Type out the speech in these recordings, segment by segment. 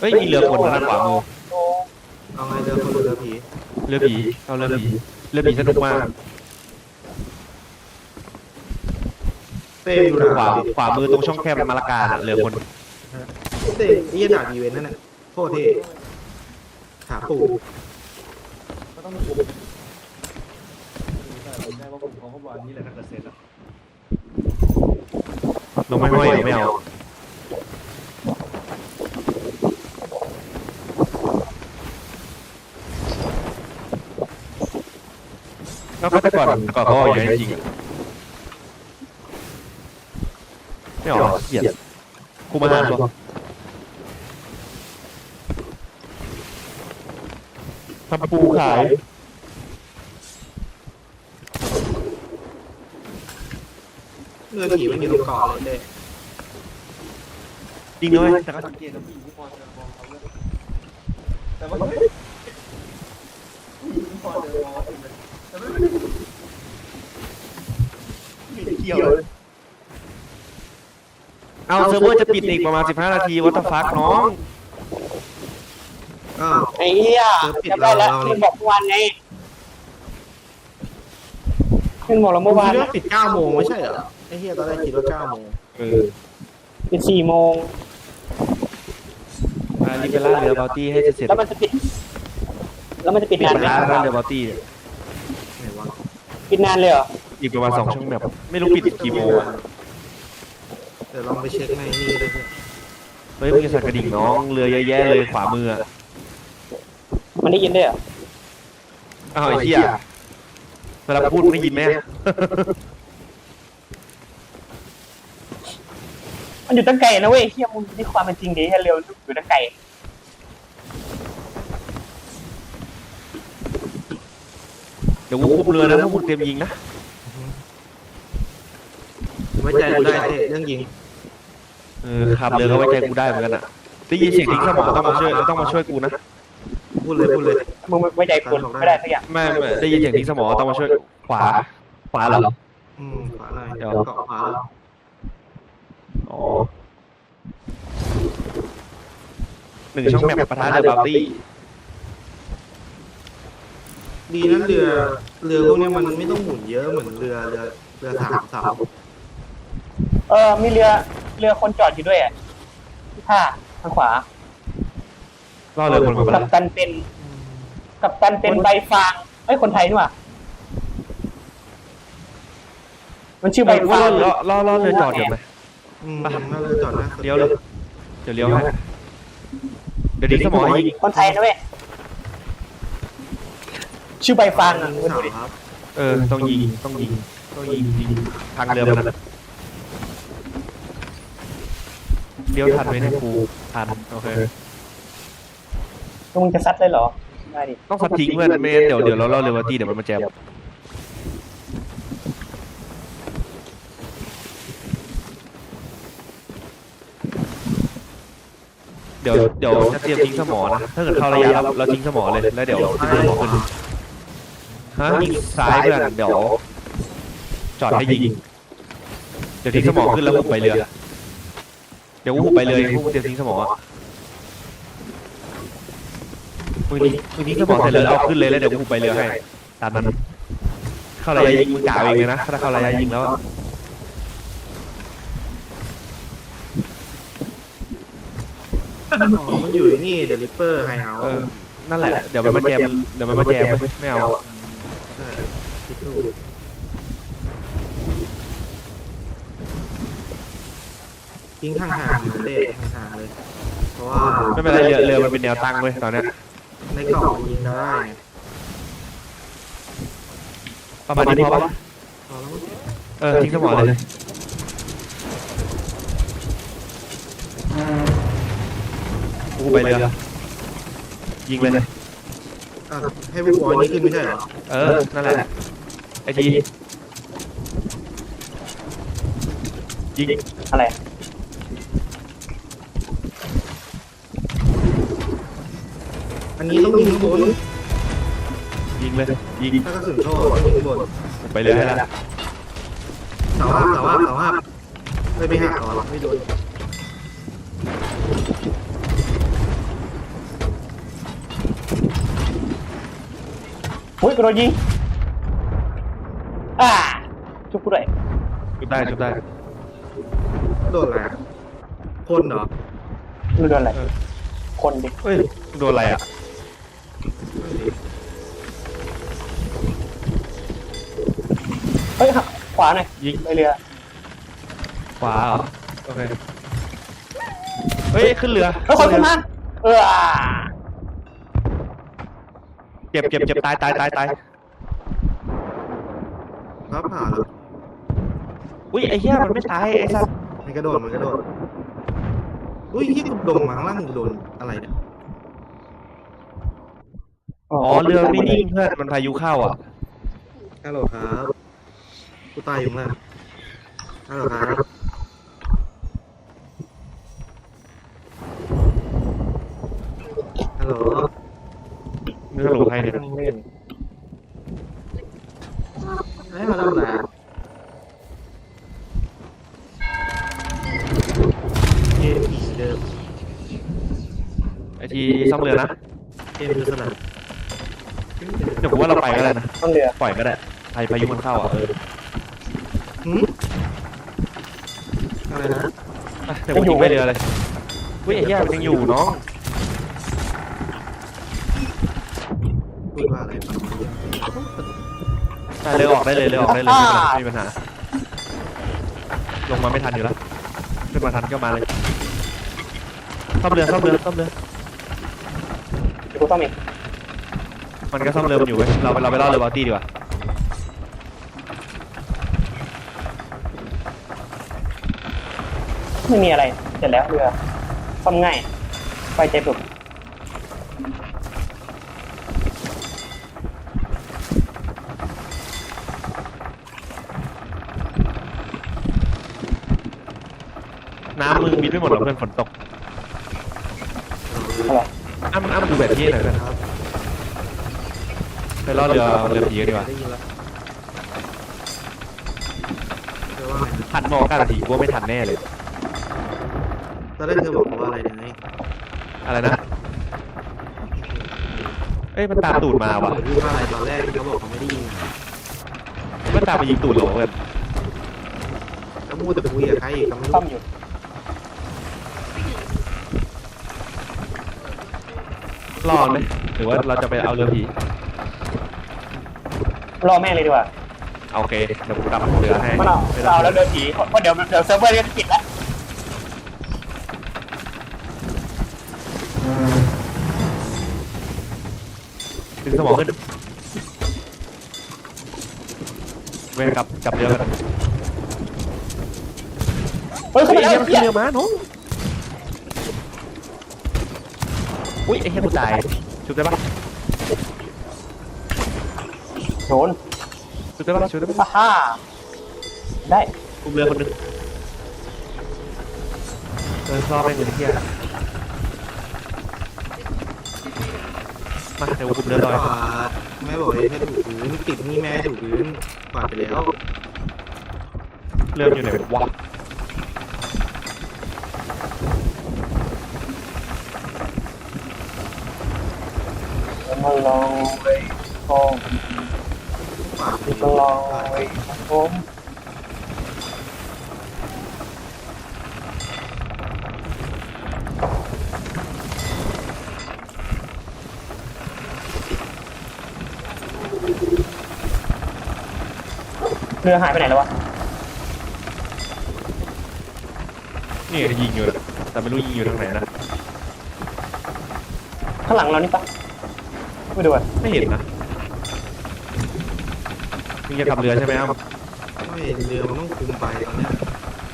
เฮ้ยมีเรือคนทางขวามือเอาไงเรือคนหรือเรือผีเรือผีเอาเรือผีเรือผีสนุกมากเต้อยู่หนาขวาขวามือตรงช่องแคบมาลาการอะเรือคนเต้ไอ้ยี่ด่านอีเวนต์นั่นน่ะโคตรเท่หาปู่ลงไม่ห้อยไม่เอาแล้ว ก็แต่ก่อนก่อนเขาอย่างนี้จริงอะไม่เอาเกียดกูมาหาตัวทำปูขายเรือผีมันอยู่ตรงเกาะเลยเต้จริงด้วยแต่ก็สังเกตแล้วผู้หญิงที่พอจะมองเขาเลยแต่ว่าผู้หญิงที่พอจะมองเขาเลย ไม่ไม่เกี่ยวเลยเอาเซิร์ฟเวอร์จะปิดอีกประมาณ 15 นาทีวัตฟักน้องอ้าวไอ้เหี้ยเซิร์ฟปิดจำได้แล้วเราเรามันบอกเมื่อวานไงมันบอกเราเมื่เมื่อวาวอานนว่าปิดเก้าโมงไม่ใช่เหรอไอ้เฮียตอนแรกคิดว่าเก้าโมงเออเป็นสี่โมงอ่ารีบไปล่าเรือบอลตี้ให้เสร็จแล้วมันจะปิด แล้วมันจะปิดปิดนานไปไหมล่าเรือบอลตี้ไหนวะ ปิดนานเลยเหรออีกประมาณสองชั่วโมงแบบ ไม่รู้ปิดกี่โมงอะเดี๋ยวลองไปเช็คในนี่เลยเนี่ยเฮ้ยมึงจะสั่นกระดิ่งน้องเรือเยอะแยะเลยขวามืออะมันได้ยินได้วยเหรออ้าวไอ้เหี้ยเวลาพูดมึงได้ยินไหมมันอยู่ตั้งไกลนะเว้ยเฮียมึงนี่ความเป็นจริงดิเฮียเร็วอยู่ตั้งไกล เดี๋ยวกูคุมเรือนะถ้ามึงเตรียมยิงนะไว้ใจกูได้เต้เรื่องยิงเออขับเรือก็ไว้ใจกูได้เหมือนกันอะได้ยินเสียงทิ้งสมองต้องมาช่วยต้องมาช่วยกูนะพูดเลยพูดเลย มึงไว้ใจคนไม่ได้สักอย่างไม่ไม่ได้ยินเสียงทิ้งสมองต้องมาช่วยขวาขวาเหรออืมขวาหน่อยเดี๋ยวเกาะขวาแล้วอ๋อหนึ่งช่องแมปประธานเดอะบาร์ตี้ ดีนะเรือ เรือพวกเนี้ยมันไม่ต้องหมุนเยอะเหมือนเรือเรือเรือสามเสาเออ มีเรือเรือคนจอดอยู่ด้วยอะที่ท่าทางขวา ล่อเรือคนมากัแล้ปวตันเป็น กัปตันเป็นใบฟางเอ้ยคนไทยนี่หว่ามันชื่อใบไม่ว่าฟางล่อล่อล่อเรือจอดเดี๋ยวไหมอืมน่าเรือจอดนะเลี้ยวเลยเดี๋ยวเลี้ยวให้เดี๋ยวดิ้งสมองให้ยิงคนไทยนะเว้ย ชื่อใบฟางอะมึงสาดูมดิครับเออต้องยิงต้องยิงต้องยิงยิงทางเรือมันนะเลี้ยวทันไหมเนี่ยครูทันโอเคแล้วมึงจะซัดเลยเหรอได้ดิต้องสับทิ้งเพื่อนไม่งั้นเดี๋ยวเดี๋ยวเราล่อเรือวัตตี้เดี๋ยวมันมาแจมเดี๋ยวเดี๋ยวจะเตรียมทิ้งสมอนะถ้าเกิดเข้าระยะเราเราทิ้งสมอเลยแล้วเดี๋ยวจะเดินขึ้น ฮะยิงซ้ายเพื่อนเดี๋ยว จอดให้ยิง เดี๋ยวทิ้งสมอขึ้นแล้วหุบไปเรือ เดี๋ยวหุบไปเลยพวกมึงเตรียมทิ้งสมออะมึงทิ้งมึงทิ้งสมอเสร็จแล้วเอาขึ้นเลยแล้วเดี๋ยวกูหุบไปเรือให้ ตามนั้น เข้าระยะยิงมึงกล่าวเองเลยนะ ถ้าเข้าระยะยิงแล้วอะอ๋อมันอยู่นี่เดลิเปอร์ไฮเอาเออนั่นแหละ เดี๋ยวมันมาแจม เดี๋ยวมันมาแจมไม่เอา คิดดูทิ้งห่างๆเต้ห่างๆเลย เพราะว่าไม่เป็นไรเรือเรือมันเป็นแนวตั้งเลยตอนเนี้ยในเกาะมันยิงได้ไงประมาณนี้พอปะพอแล้วมั้งเออทิ้งสมอเลยกูไปเรือยิงเลย อะให้พวกบอยนี้ขึ้นไม่ใช่เหรอ เออ นั่นแหละ ไอ้ยียิงอะไรอันนี้ต้องยิงโดนยิงเลยยิงถ้ากระสุนเข้ายินไปเลยให้ละสาวภาพสาวภาพสาวภาพไม่ไม่ห้กหรอไม่โดนโอ้ยกระโดดยิง อ่าชุบกูด้วยชุบได้ชุบได้โดนอะไรอะคนเหรอ มึงโดนอะไรเออคนดิเฮ้ยโดนอะไรอะเฮ้ยขวาหน่อยยิงไปเรือขวาเหรอโอเคเฮ้ยขึ้นเรือเฮ้ยคนขึ้นมาเอออ่าเจ็บเจ็บเจ็บตายตายตายตาย ฟ้าผ่าเหรออุ้ยไอ้เหี้ยมันไม่ตายไอ้สัสมันกระโดดมันกระโดดอุ้ยที่กูโดนมาข้างล่างกูโดนอะไรเนี่ยอ๋อเรือไม่นิ่งเพื่อนมันพายุเข้าอะฮัลโหลครับกูตายอยู่ข้างล่างฮัลโหลครับฮัลโหลเรือหลงใครเนี่ยให้มาทำอะไรอะเกมผีเดิมไอทีซ่อมเรือนะเกมคือสลับเดี๋ยวผมว่าเราไปก็ได้นะ ต้นเรือปล่อยก็ได้พายุพายุมันเข้าอะเออหืมอะไรนะอะเดี๋ยวผมยิงไปเรือเลยอุ้ยไอ้เหี้ยมันยังอยู่น้องพูดว่าอะไรบ้าง อะเรือออกได้เลยเรือออกได้เลยไม่มีปัญหา ลงมาไม่ทันอยู่แล้วขึ้นมาทันก็มาเลยซ่อมเรือซ่อมเรือซ่อมเรือเดี๋ยวกูต้องมีมันก็ซ่อมเรือมันอยู่เว้ยเราเราไปล่อเรือบอลตี้ดีกว่าไม่มีอะไร เสร็จแล้วเรือซ่อมง่ายไปใจปุบ น้ำมึงมิดไม่หมดหรอกเพื่อนฝนตกอะไรอ้ำอ้ำดูแบบที่หน่อยเพื่อนไปล่อเรือเรือผีกันดีกว่าได้ยินแล้วเธอว่าไงนะทันมองกันนาทีกูว่าไม่ทันแน่เลยตอนแรกเธอบอกว่าอะไรนะอะไรนะ เอ้ยมันตามตูดมาว่ะพูดว่าอะไรตอนแรกที่เขาบอกเขาไม่ได้ยินอะมันตามมายิงตูดเราเพื่อนแล้วพูดแต่คุยกับใครอีกก็ไม่ซ่อรู้ มอยู่ รอดไหมหรือว่าเราจะไปเอาเรือผีรอแม่งเลยดีกว่าเอาโอเคเดี๋ยวผมกลับเรือให้มันเอาไม่เอาได้แล้วเดินผีเพราะเดี๋ยวเดี๋ยวเซิร์ฟเวอร์จะปิดแล้วดึงสมองขึ้นเวรกลับกลับเรือกันเฮ้ยเฮ้เข้ายมาไอ้แล้วเหี้ยมันขึ้นเรือมาน้อง อุ้ยไอ้เหี้ยกูตายชุบได้ปะโดนชุบได้ปะชุบได้ปะฮ่าฮ่าได้คุมเรือคนหนึงเออรอไปเงินเที่ยมาเดี๋ยวคุมเรือต่อยกวาดแม่บอกเลยให้ถูพื้นติดนี่แม่ให้ถูพื้นกวาดไปแล้ว เรือมันอยู่ไหนวะ มาลองไปกองกวาดไปมาลองไปผมเรือหายไปไหนแล้ววะ นี่ยิงอยู่นะแต่ไม่รู้ยิงอยู่ทางไหนนะ ข้างหลังเรานี่ปะ ไม่ดูอะไม่เห็นนะมึงจะขับเรือใช่ไหมอ้ำไม่เรือมันต้องคุมไปตอนเนี้ย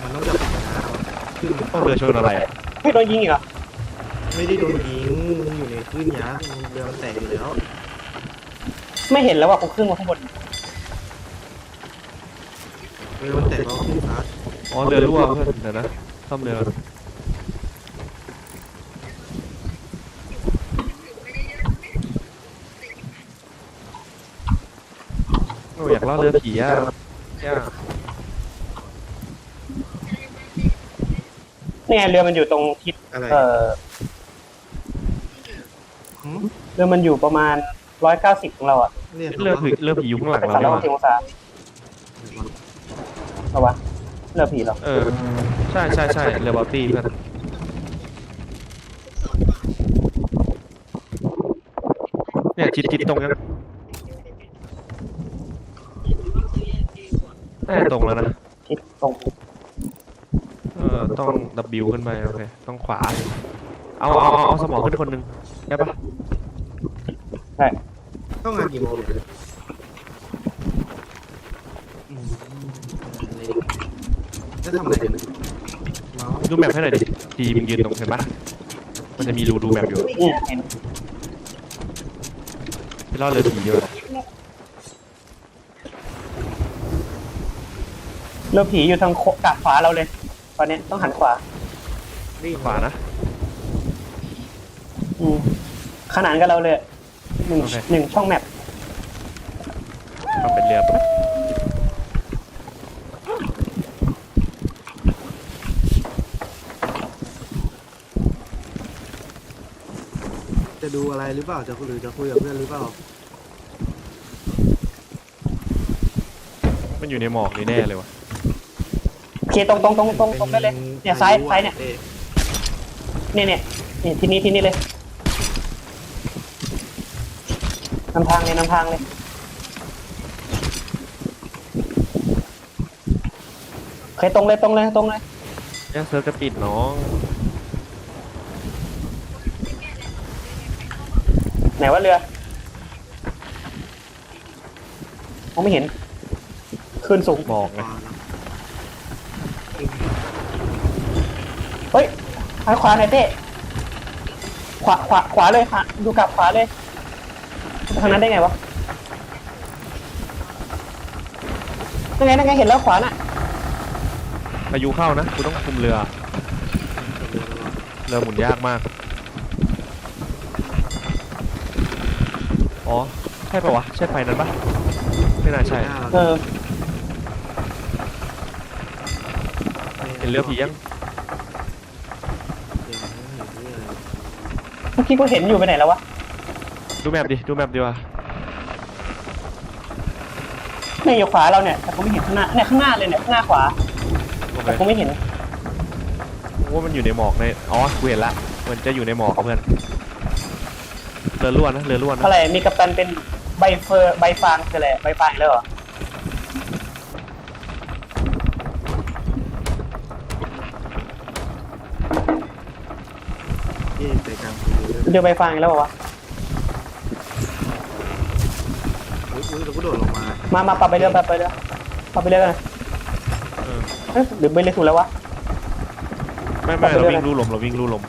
มันต้องจับน้ำขึ้นต้องเรือชนอะไรอะเฮ้ยโดนยิงอีกเหรอไม่ได้โดนยิงมันอยู่ในคลื่นยักษ์เรือมันแตกอยู่แล้วไม่เห็นแล้วว่ากูขึ้นมาข้างบนเรือมันแตกเพราะคลื่นซัดอ๋อเรือรั่วเพื่อนเดี๋ยวนะซ่อมเรือ อ้ยอยากล่อเรือผีอะยากเนี่ยเรือมันอยู่ตรงทิศอะไรเออหืมเรือมันอยู่ประมาณร้อยเก้าสิบของเราอะเนี่ยเรือผีเรือผีอยู่ข้างหลังเป็นเราสามร้อยเนี่ยหกสิบองศาเอาวะเรือผีเหรอเออ ใช่ใช่ใช่เรือบอลตี้เพื่อนเนี่ยชิดชิดตรงนั้น น่าจะตรงแล้วนะทิศตรงเออต้อง W ขึ้นไปโอเคต้องขวา เอาเอาเอาเอาสมองขึ้นคนหนึ่งได้ปะใช่ต้องงานกี่โมงเลยอืมจะทำอะไรกันเมาส์ดูแมพให้หน่อยดิทีมงยืนตรงเห็นปะมันจะมีรูดูแมพอยู่เนี่ยเห็นไปล่อเรือผีดีกว่า เรือผีอยู่ทางโคกาขวาเราเลย ตอนเนี้ยต้องหันขวาขวานะ อืมขนานกับเราเลยหนึ่งโอเค หนึ่งช่องแมปทำเป็นเรือปุ๊บจะดูอะไรหรือเปล่าจะคุยหรือจะคุยกับเพื่อนหรือเปล่ามันอยู่ในหมอกนี่แน่เลยวะโอ เคตรงตรงตรงตรงตรงได้เลย เนี่ยซ้ายซ้ายเนี่ยอ๊ะเนี่ยเนี่ยเนี่ยที่นี่ที่นี่เลยนำทางเลยนำทางเลยโอเคตรงเลยตรงเลยตรงเลยเนี่ยเซิร์ฟจะปิดน้อง ไหนว่าเรือมองไม่เห็นขึ้นสูงหมอกขไงวานะ เฮ้ยทางขวาหน่อยเต้ขวาขวาขวาเลยค่ะดูกลับขวาเลยทางนั้นได้ไงวะนั่นไงนั่นไงเห็นแล้วขวาน่ะพายุเข้านะกูต้องคุมเรือ เรือหมุนยากมาก อ๋อ ใช่ปะวะ ใช่ไฟนั้นปะไม่น่าใช่หน้าเอเราอ เห็นเรือผียังเมื่อกี้กูเห็นอยู่ไปไหนแล้ววะ ดูแมพดิดูแมพดีกว่าเนี่ยอยู่ขวาเราเนี่ยแต่กูไม่เห็นข้างหน้าเนี่ยข้างหน้าเลยเนี่ยข้างหน้าขวาโอเคแต่กูไม่เห็นว่ามันอยู่ในหมอกในอ๋อกูเห็นละมันจะอยู่ในหมอกเพื่อนเรือล้วนนะเรือล้วนนะอะไรมีกัปตันเป็นใบเฟอร์ใบฟางคืออะไรใบฟางอีกแล้วเหรอ ที่ใจกลางทะ เลด้วยเจอใบฟางอีกแล้วเหรอวะ อุ๊ยอุ๊ยเราก็โดดลงมามามาปรับไปเรื่อยปรับไปเรื่อยปรับไปเรื่อยกันเออเอ้ยหรือไปเรื่อยถูกแล้ววะ ไม่ไม่เราวิ่งลู่ลมเราวิ่งลู่ลม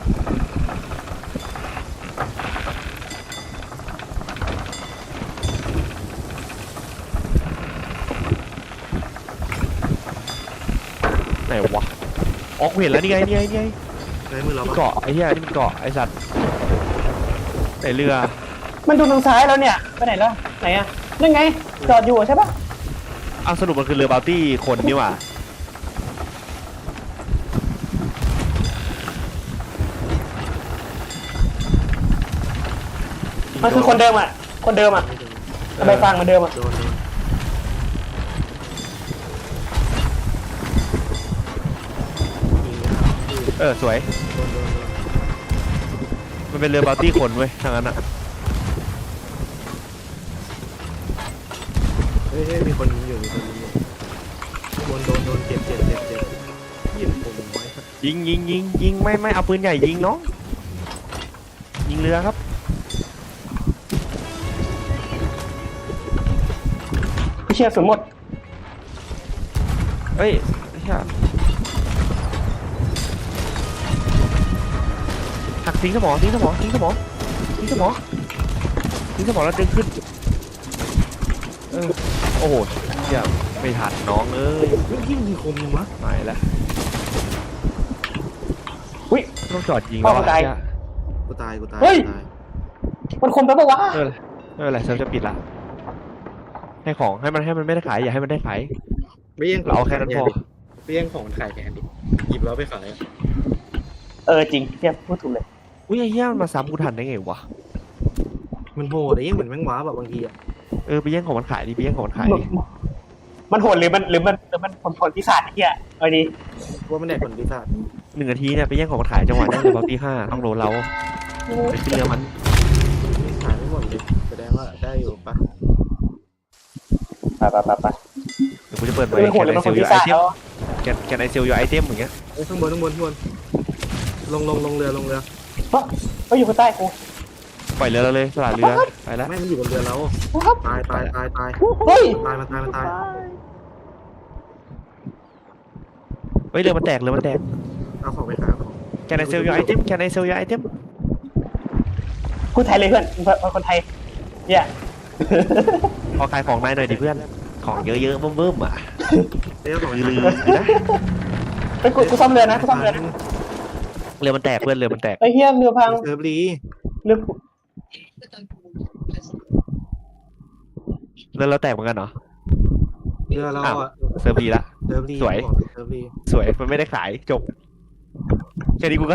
ไหนวะอ๋อกูเห็นแล้วนี่ไงนี่ไงนี่ไง ใช้มือเรานี่ปะเกาะไอ้เหี้ยนี่มันเกาะไอ้สัตว์ ไหนเรือ มันดูทางซ้ายแล้วเนี่ย ไปไหนแล้วไหนอะนั่นไง จอดอยู่อะใช่ปะอ้าวสรุปมันคือเรือบาลตี้คนนี่หว่า มันคือคนเดิมอะคนเดิมอะใบฟางเหมือนเดิมอะโดนโดนเออ สวย โดนโดนโดน มันเป็นเรือบาลตี้คนเว้ยทางนั้นอะเฮ้ยเฮ้ยมีคนยิงอยู่มีคนยิงอยู่โดนโดนโดนเจ็บเจ็บเจ็บเจ็บยิงผมไว้ยิงยิงยิงยิงไม่ไม่เอาปืนใหญ่ยิงน้องยิงเรือครับไม่เชื่อสุดหมดเอ้ยเหี้ย ทิ้งสมองทิ้งสมองทิ้งสมองทิ้งสมองทิ้งสมองแล้วดึงขึ้นเออโอ้โหเหี้ยไม่ทันน้องเอ้ยเฮ้ยยิงมีคมยังวะไม่แล้วอุ้ยต้องจอดยิงแล้วเอาอะใจเหี้ยกูตายกูตายเฮ้ย กูตายมันคมไปปะวะเออไม่เป็นไรเซิร์ฟจะปิดละให้ของให้มันให้มันไม่ได้ขายอย่าให้มันได้ขายไม่แย่งขเราองเอาแค่นั้นพอไม่แย่งของขายแทนดิหยิบแล้วไปขายอะเออจริงเทียบพูดถูกเลย อุ้ยไอ้เหี้ยมันมาซ้ำกูทันได้ไงวะ มันโหดไอ้ยังเหมือนแมงว้าแบบบางทีอะเออไปแย่งของมันขายดิไปแย่งของมันขายดิมันโหดหรือมันหรือมันหรือมันผลผลพิศาจไอ้เหี้ยเอาดีว่ามันแดกผลปีศาจหนึ่งนาทีเนี่ยไปแย่งของมันขายจังหวะนั้นเลยเราตีห้าต้องโดนเราไปเชื่อมันขายไม่หมดเลยแสดงว่าได้อยู่ปะไปไปไปไปเดี๋ยวกูจะเปิดมัไว้นโหแคดนหรือไอมันเซผลลยูพิไอศาจเทมแล้วแคนแคนไอเซลยูไอเทมอย่างเงี้ยเอ้ยข้างบนข้างบนข้างบนลงลงลงเรือลงเรือ เฮ้ยอยู่ข้างใต้กูปล่อยเรือเราเลยสลัดเรือไปแล้วไม่มันอยู่บนเรือเราตายตายตายตายเฮ้ยตายมันตายมันตายเฮ้ยเรือมันแตกเรือมันแตกเอาของไปขายเอาของแคนไอเซลยูไอเทมแคนไอเซลยูไอเทมพูดไทยเลยเพื่อนเพื่อนคนไทยเนี่ยพอขายของนายหน่อยดิเพื่อน ของเยอะๆเบิ่มๆอะเอ้ยเอาของไปลืขายมๆนะไปกูกูซ่อมเรือนะกูซ่อมเรือนะ เรือมันแตกเพื่อนเรือมันแตกไอ้เหี้ยเรือพังเซิร์ฟรีเรือเรือเราแตกเหมือนกันเหรอเรือเราอะเซิร์ฟดีละเซิร์ฟรีสวยเซิร์ฟรีสวยมันไม่ได้ขายจบแค่นี้กูก็